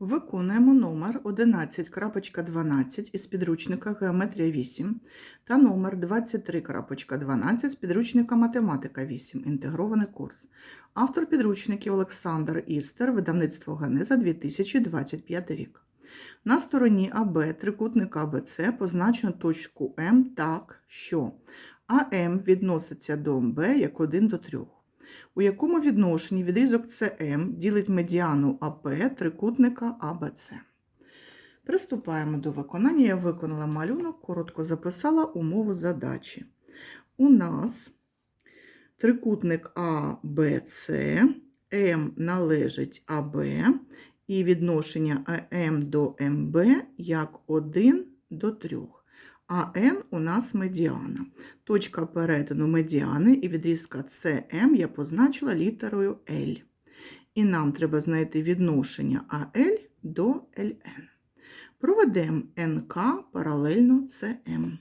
Виконуємо номер 11.12 із підручника Геометрія 8 та номер 23.12 з підручника Математика 8. Інтегрований курс. Автор підручників Олександр Істер, видавництво Генеза 2025 рік. На стороні АБ трикутника АБЦ позначено точку М так, що АМ відноситься до МБ як 1 до 3 у якому відношенні відрізок СМ ділить медіану АП трикутника АБЦ. Приступаємо до виконання. Я виконала малюнок, коротко записала умову задачі. У нас трикутник АБЦ, М належить АБ, і відношення АМ до МБ як 1 до 3 а N у нас медіана. Точка перетину медіани і відрізка CM я позначила літерою L. І нам треба знайти відношення AL до LN. Проведемо НК паралельно CM.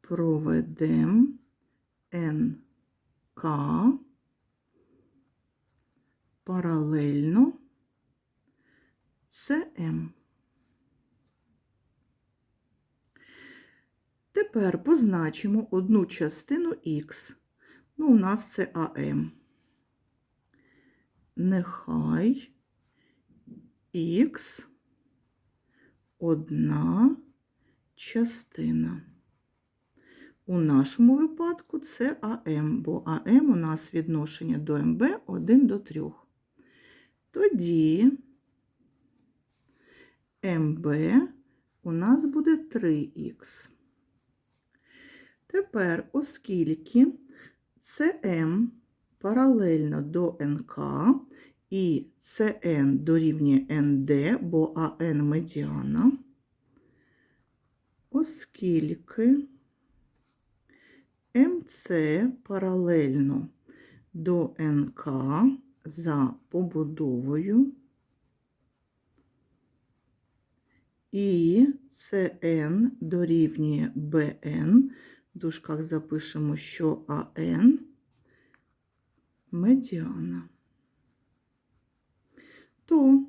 Проведемо НК паралельно CM. Тепер позначимо одну частину х. Ну, у нас це АМ. Нехай х одна частина. У нашому випадку це АМ, бо АМ у нас відношення до МБ 1 до 3. Тоді МБ у нас буде 3х. Тепер, оскільки CM паралельно до НК і CN дорівнює ND, бо АН медіана, оскільки МЦ паралельно до НК за побудовою і CN дорівнює BN, в дужках запишемо, що АН медіана. То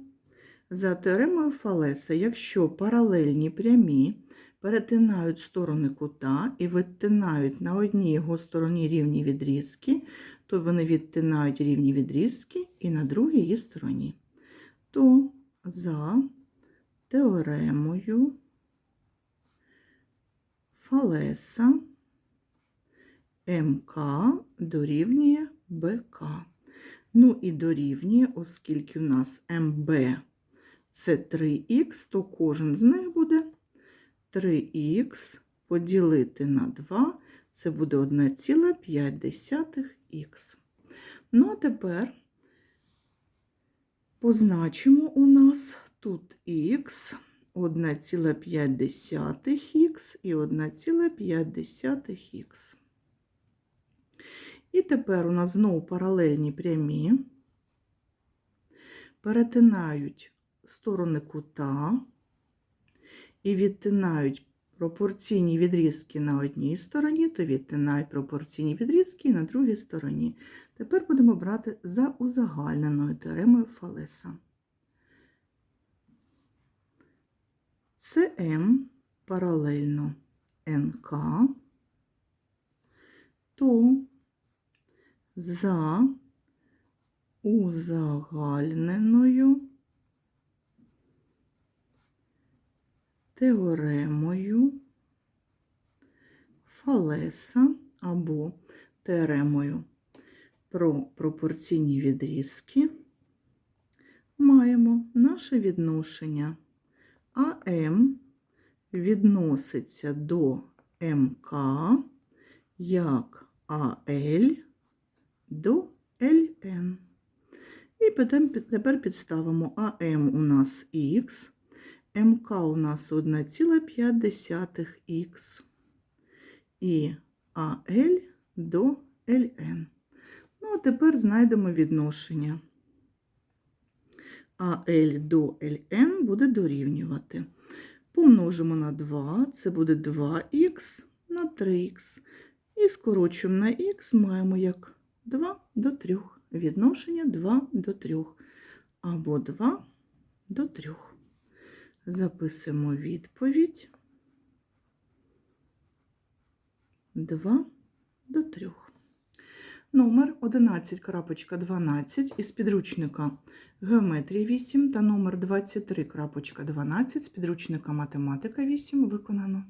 за теоремою Фалеса, якщо паралельні прямі перетинають сторони кута і відтинають на одній його стороні рівні відрізки, то вони відтинають рівні відрізки і на другій її стороні. То за теоремою Фалеса МК дорівнює БК. Ну і дорівнює, оскільки у нас МБ це 3х, то кожен з них буде 3х поділити на 2, це буде 1,5х. Ну, а тепер позначимо у нас тут х, 1,5х і 1,5х. І тепер у нас знову паралельні прямі перетинають сторони кута і відтинають пропорційні відрізки на одній стороні, то відтинають пропорційні відрізки на другій стороні. Тепер будемо брати за узагальненою теоремою Фалеса. СМ паралельно НК, то за узагальненою теоремою Фалеса або теоремою про пропорційні відрізки маємо наше відношення. АМ відноситься до МК як АЛ до ЛН. І тепер підставимо АМ у нас Х, МК у нас 1,5х і АЛ до ЛН. Ну, а тепер знайдемо відношення. АЛ до ЛН буде дорівнювати. Помножимо на 2, це буде 2х на 3х. І скорочуємо на х, маємо як 2 до 3 відношення 2 до 3 або 2 до 3. Записуємо відповідь 2 до 3. Номер 11.12 із підручника Геометрія 8 та номер 23.12 з підручника Математика 8 виконано.